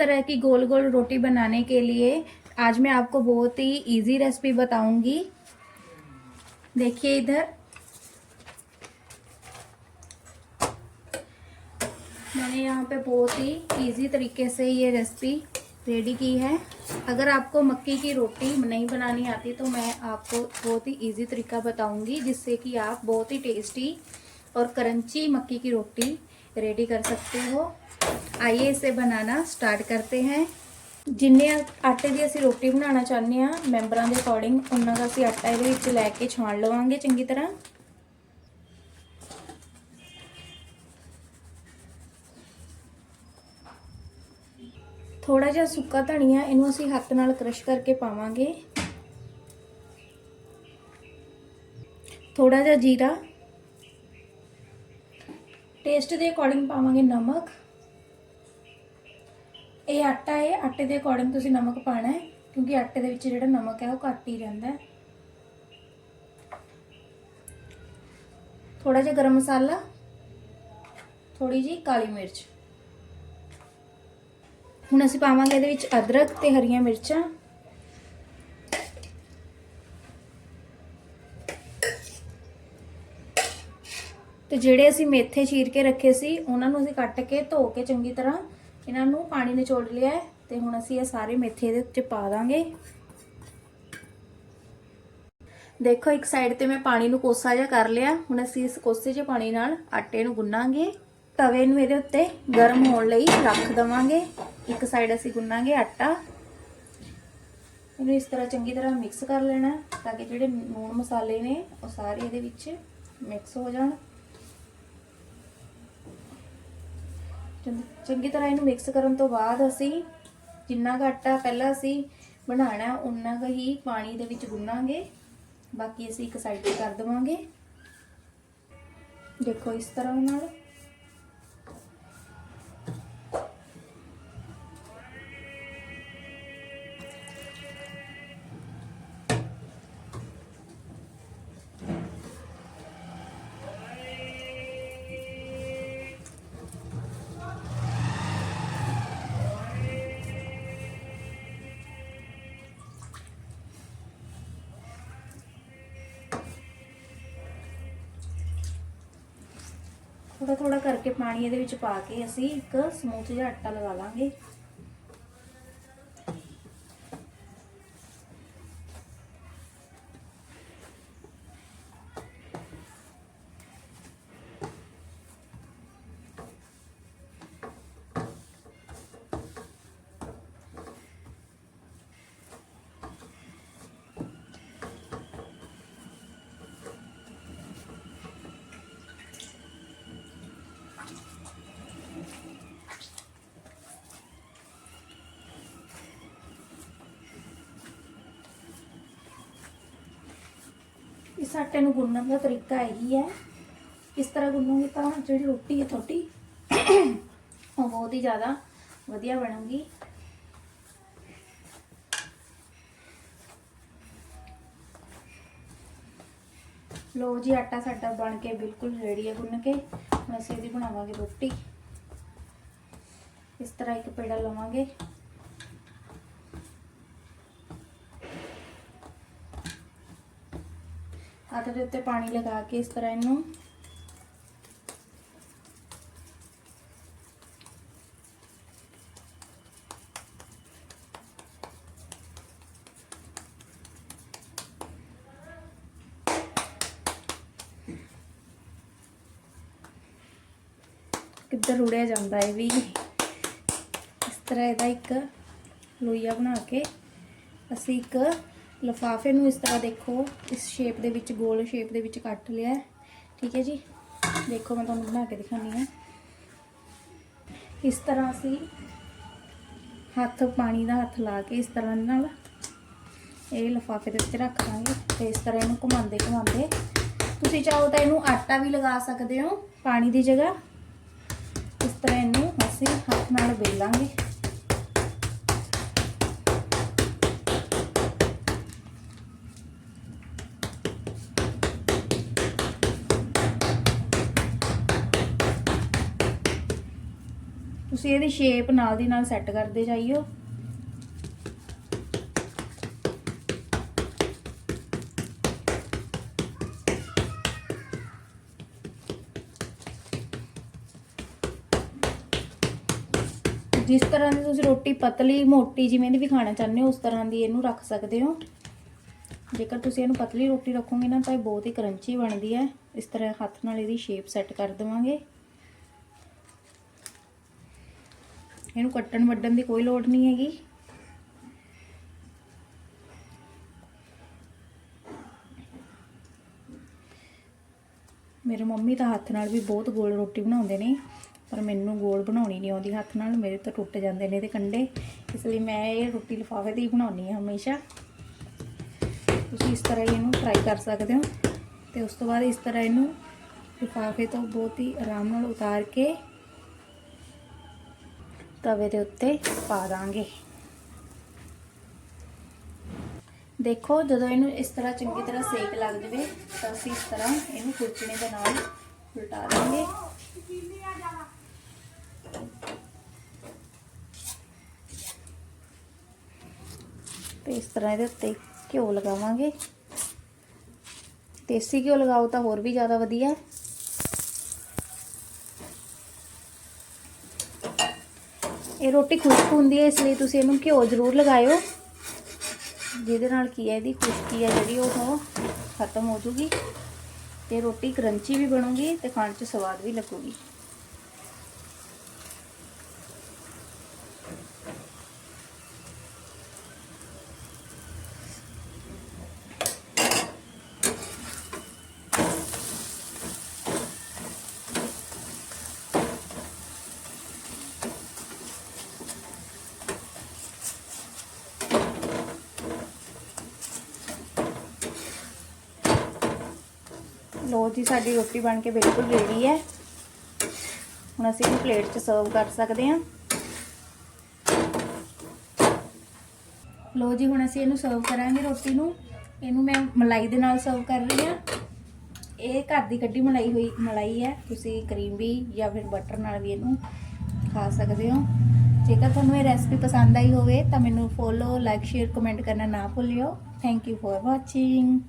तरह की गोल गोल रोटी बनाने के लिए आज मैं आपको बहुत ही इजी रेसिपी बताऊँगी। देखिए इधर। मैंने यहाँ पे बहुत ही इजी तरीके से ये रेसिपी रेडी की है। अगर आपको मक्की की रोटी नहीं बनानी आती तो मैं आपको बहुत ही इजी तरीका बताऊँगी, जिससे कि आप बहुत ही टेस्टी और करंची मक्की की रोटी रेडी कर सकते हो। आइए इसे बनाना स्टार्ट करते हैं। जिन्हें आटे की असं रोटी बनाना चाहते हैं मैंबर के अकॉर्डिंग उन्ना का असं आटा ये लैके छाण लवेंगे चंकी तरह। थोड़ा जहा सुा धनिया इनू असी हाथ न क्रश करके पावे थोड़ा जहा जीरा। टेस्ट के अकॉर्डिंग पावे नमक। ਇਹ ਆਟਾ ਹੈ, ਆਟੇ ਦੇ ਅਕੋਰਡਿੰਗ ਤੁਸੀਂ ਨਮਕ ਪਾਣਾ ਹੈ, ਕਿਉਂਕਿ ਆਟੇ ਦੇ ਵਿੱਚ ਜਿਹੜਾ ਨਮਕ ਹੈ ਉਹ ਘੱਟ ਹੀ ਰਹਿੰਦਾ ਹੈ। ਥੋੜਾ ਜਿਹਾ ਗਰਮ ਮਸਾਲਾ ਥੋੜੀ ਜੀ ਕਾਲੀ ਮਿਰਚ। ਹੁਣ ਅਸੀਂ ਪਾਵਾਂਗੇ ਇਹਦੇ ਵਿੱਚ ਅਦਰਕ ਤੇ ਹਰੀਆਂ ਮਿਰਚਾਂ। ਤੇ ਜਿਹੜੇ ਅਸੀਂ ਮੇਥੇ ਚੀਰ ਕੇ ਰੱਖੇ ਸੀ, ਉਹਨਾਂ ਨੂੰ ਅਸੀਂ ਕੱਟ ਕੇ ਧੋ ਕੇ ਚੰਗੀ ਤਰ੍ਹਾਂ ਇਹਨਾਂ ਨੂੰ ਪਾਣੀ ਨਿਚੋੜ ਲਿਆ ਹੈ ਤੇ ਹੁਣ ਅਸੀਂ ਇਹ ਸਾਰੇ ਮੇਥੇ ਇਹਦੇ ਉੱਤੇ ਪਾ ਦਾਂਗੇ। ਦੇਖੋ, ਇੱਕ ਸਾਈਡ ਤੇ ਮੈਂ ਪਾਣੀ ਨੂੰ ਕੋਸਾ ਜਿਹਾ ਕਰ ਲਿਆ। ਹੁਣ ਅਸੀਂ ਇਸ ਕੋਸੇ ਜਿਹੇ ਪਾਣੀ ਨਾਲ ਆਟੇ ਨੂੰ ਗੁੰਨਾਂਗੇ। ਤਵੇ ਨੂੰ ਇਹਦੇ ਉੱਤੇ ਗਰਮ ਹੋਣ ਲਈ ਰੱਖ ਦਵਾਂਗੇ। ਇੱਕ ਸਾਈਡ ਅਸੀਂ ਗੁੰਨਾਂਗੇ ਆਟਾ। ਇਹਨੂੰ ਇਸ ਤਰ੍ਹਾਂ ਚੰਗੀ ਤਰ੍ਹਾਂ ਮਿਕਸ ਕਰ ਲੈਣਾ ਤਾਂ ਕਿ ਜਿਹੜੇ ਲੂਣ ਮਸਾਲੇ ਨੇ ਉਹ ਸਾਰੇ ਇਹਦੇ ਵਿੱਚ ਮਿਕਸ ਹੋ ਜਾਣ। ਚੰਗੀ ਤਰ੍ਹਾਂ ਇਹਨੂੰ ਮਿਕਸ ਕਰਨ ਤੋਂ ਬਾਅਦ ਅਸੀਂ ਜਿੰਨਾ ਕੁ ਆਟਾ ਪਹਿਲਾਂ ਅਸੀਂ ਬਣਾਉਣਾ ਉਨਾ ਕੁ ਹੀ ਪਾਣੀ ਦੇ ਵਿੱਚ ਗੁੰਨਾਂਗੇ। ਬਾਕੀ ਅਸੀਂ ਇੱਕ ਸਾਈਡ ਤੇ ਕਰ ਦਵਾਂਗੇ। ਦੇਖੋ ਇਸ ਤਰ੍ਹਾਂ ਨਾਲ। ਥੋੜਾ ਥੋੜਾ ਕਰਕੇ ਪਾਣੀ ਇਹਦੇ ਵਿੱਚ ਪਾ ਕੇ ਅਸੀਂ ਇੱਕ ਸਮੂਥ ਜਿਹਾ ਆਟਾ ਲਗਾ ਲਾਂਗੇ। ਇਸ ਆਟੇ ਨੂੰ ਗੁੰਨਣ ਦਾ ਤਰੀਕਾ ਇਹੀ ਹੈ। ਇਸ ਤਰ੍ਹਾਂ ਗੁੰਨੋਗੇ ਤਾਂ ਜਿਹੜੀ ਰੋਟੀ ਹੈ ਤੁਹਾਡੀ, ਉਹ ਬਹੁਤ ਹੀ ਜ਼ਿਆਦਾ ਵਧੀਆ ਬਣੂਗੀ। ਲੋ ਜੀ, ਆਟਾ ਸਾਡਾ ਬਣ ਕੇ ਬਿਲਕੁਲ ਰੈਡੀ ਹੈ ਗੁੰਨ ਕੇ। ਹੁਣ ਅਸੀਂ ਇਹਦੀ ਬਣਾਵਾਂਗੇ ਰੋਟੀ। ਇਸ ਤਰ੍ਹਾਂ ਇੱਕ ਪੇੜਾ ਲਵਾਂਗੇ। ਹੱਥ ਦੇ ਉੱਤੇ ਪਾਣੀ ਲਗਾ ਕੇ ਇਸ ਤਰ੍ਹਾਂ ਇਹਨੂੰ ਕਿੱਧਰ ਰੁੜਿਆ ਜਾਂਦਾ ਇਹ ਵੀ। ਇਸ ਤਰ੍ਹਾਂ ਇਹਦਾ ਇੱਕ ਲੋਈਆ ਬਣਾ ਕੇ ਅਸੀਂ ਇੱਕ ਲਫਾਫੇ ਨੂੰ ਇਸ ਤਰ੍ਹਾਂ ਦੇਖੋ, ਇਸ ਸ਼ੇਪ ਦੇ ਵਿੱਚ, ਗੋਲ ਸ਼ੇਪ ਦੇ ਵਿੱਚ ਕੱਟ ਲਿਆ ਠੀਕ ਹੈ ਜੀ? ਦੇਖੋ, ਮੈਂ ਤੁਹਾਨੂੰ ਬਣਾ ਕੇ ਦਿਖਾਉਂਦੀ ਹਾਂ। ਇਸ ਤਰ੍ਹਾਂ ਅਸੀਂ ਹੱਥ, ਪਾਣੀ ਦਾ ਹੱਥ ਲਾ ਕੇ ਇਸ ਤਰ੍ਹਾਂ ਨਾਲ ਇਹ ਲਫਾਫੇ ਦੇ ਉੱਤੇ ਰੱਖ ਦਾਂਗੇ ਤੇ ਇਸ ਤਰ੍ਹਾਂ ਇਹਨੂੰ ਘੁਮਾਉਂਦੇ ਘੁਮਾਉਂਦੇ ਤੁਸੀਂ ਚਾਹੋ ਤਾਂ ਇਹਨੂੰ ਆਟਾ ਵੀ ਲਗਾ ਸਕਦੇ ਹੋ ਪਾਣੀ ਦੀ ਜਗ੍ਹਾ। ਇਸ ਤਰ੍ਹਾਂ ਇਹਨੂੰ ਅਸੀਂ ਹੱਥ ਨਾਲ ਵੇਲਾਂਗੇ। ਤੁਸੀਂ ਇਹਦੀ ਸ਼ੇਪ ਨਾਲ ਦੀ ਨਾਲ ਸੈੱਟ ਕਰਦੇ ਜਾਈਓ। ਜਿਸ ਤਰ੍ਹਾਂ ਦੀ ਤੁਸੀਂ ਰੋਟੀ ਪਤਲੀ, ਮੋਟੀ ਜਿਵੇਂ ਦੀ ਵੀ ਖਾਣਾ ਚਾਹੁੰਦੇ ਹੋ, ਉਸ ਤਰ੍ਹਾਂ ਦੀ ਇਹਨੂੰ ਰੱਖ ਸਕਦੇ ਹੋ। ਜੇਕਰ ਤੁਸੀਂ ਇਹਨੂੰ ਪਤਲੀ ਰੋਟੀ ਰੱਖੋਗੇ ਨਾ, ਤਾਂ ਇਹ ਬਹੁਤ ਹੀ ਕਰੰਚੀ ਬਣਦੀ ਹੈ। ਇਸ ਤਰ੍ਹਾਂ ਹੱਥ ਨਾਲ ਇਹਦੀ ਸ਼ੇਪ ਸੈੱਟ ਕਰ ਦੇਵਾਂਗੇ। ਇਹਨੂੰ ਕੱਟਣ ਵੱਢਣ ਦੀ ਕੋਈ ਲੋੜ ਨਹੀਂ ਹੈਗੀ। ਮੇਰੇ ਮੰਮੀ ਤਾਂ ਹੱਥ ਨਾਲ ਵੀ ਬਹੁਤ ਗੋਲ ਰੋਟੀ ਬਣਾਉਂਦੇ ਨੇ, ਪਰ ਮੈਨੂੰ ਗੋਲ ਬਣਾਉਣੀ ਨਹੀਂ ਆਉਂਦੀ ਹੱਥ ਨਾਲ, ਮੇਰੇ ਤਾਂ ਟੁੱਟ ਜਾਂਦੇ ਨੇ ਇਹਦੇ ਕੰਡੇ। ਇਸ ਲਈ ਮੈਂ ਇਹ ਰੋਟੀ ਲਿਫਾਫੇ ਦੀ ਹੀ ਬਣਾਉਣੀ ਆ ਹਮੇਸ਼ਾ। ਤੁਸੀਂ ਇਸ ਤਰ੍ਹਾਂ ਹੀ ਇਹਨੂੰ ਫਰਾਈ ਕਰ ਸਕਦੇ ਹੋ। ਤੇ ਉਸ ਤੋਂ ਬਾਅਦ ਇਸ ਤਰ੍ਹਾਂ ਇਹਨੂੰ ਲਿਫਾਫੇ ਤੋਂ ਬਹੁਤ ਹੀ ਆਰਾਮ ਨਾਲ ਉਤਾਰ ਕੇ ਤਵੇ ਦੇ ਉੱਤੇ ਪਾ ਦਾਂਗੇ। ਦੇਖੋ, ਜਦੋਂ ਇਹਨੂੰ ਇਸ ਤਰ੍ਹਾਂ ਚੰਗੀ ਤਰ੍ਹਾਂ ਸੇਕ ਲੱਗ ਜਾਵੇ, ਤਾਂ ਅਸੀਂ ਇਸ ਤਰ੍ਹਾਂ ਇਹਨੂੰ ਖੁਰਚਣੇ ਦੇ ਨਾਲ ਉਲਟਾ ਦਾਂਗੇ। ਤੇ ਇਸ ਤਰ੍ਹਾਂ ਇਹਦੇ ਉੱਤੇ ਘਿਓ ਲਗਾਵਾਂਗੇ। ਦੇਸੀ ਘਿਓ ਲਗਾਓ ਤਾਂ ਹੋਰ ਵੀ ਜ਼ਿਆਦਾ ਵਧੀਆ। ਇਹ ਰੋਟੀ ਖੁਸ਼ਕ ਹੁੰਦੀ ਹੈ, ਇਸ ਲਈ ਤੁਸੀਂ ਇਹਨੂੰ ਘਿਓ ਜ਼ਰੂਰ ਲਗਾਇਓ। ਜਿਹਦੇ ਨਾਲ ਕੀ ਹੈ, ਇਹਦੀ ਖੁਸ਼ਕੀ ਹੈ ਜਿਹੜੀ, ਉਹ ਖਤਮ ਹੋ ਜੂਗੀ ਤੇ ਰੋਟੀ ਕਰੰਚੀ ਵੀ ਬਣੂਗੀ ਤੇ ਖਾਣ 'ਚ ਸਵਾਦ ਵੀ ਲੱਗੂਗੀ। ਲੋ ਜੀ, ਸਾਡੀ ਰੋਟੀ ਬਣ ਕੇ ਬਿਲਕੁਲ ਰੈਡੀ ਹੈ। ਹੁਣ ਅਸੀਂ ਇਹਨੂੰ ਪਲੇਟ 'ਚ ਸਰਵ ਕਰ ਸਕਦੇ ਹਾਂ। ਲੋ ਜੀ, ਹੁਣ ਅਸੀਂ ਇਹਨੂੰ ਸਰਵ ਕਰਾਂਗੇ ਰੋਟੀ ਨੂੰ। ਇਹਨੂੰ ਮੈਂ ਮਲਾਈ ਦੇ ਨਾਲ ਸਰਵ ਕਰ ਰਹੀ ਹਾਂ। ਇਹ ਘਰ ਦੀ ਕੱਢੀ ਮਲਾਈ ਹੋਈ, ਮਲਾਈ ਹੈ। ਤੁਸੀਂ ਕਰੀਮ ਵੀ ਜਾਂ ਫਿਰ ਬਟਰ ਨਾਲ ਵੀ ਇਹਨੂੰ ਖਾ ਸਕਦੇ ਹੋ। ਜੇਕਰ ਤੁਹਾਨੂੰ ਇਹ ਰੈਸਪੀ ਪਸੰਦ ਆਈ ਹੋਵੇ, ਤਾਂ ਮੈਨੂੰ ਫੋਲੋ ਲਾਈਕ ਸ਼ੇਅਰ ਕਮੈਂਟ ਕਰਨਾ ਨਾ ਭੁੱਲਿਓ। Thank you for watching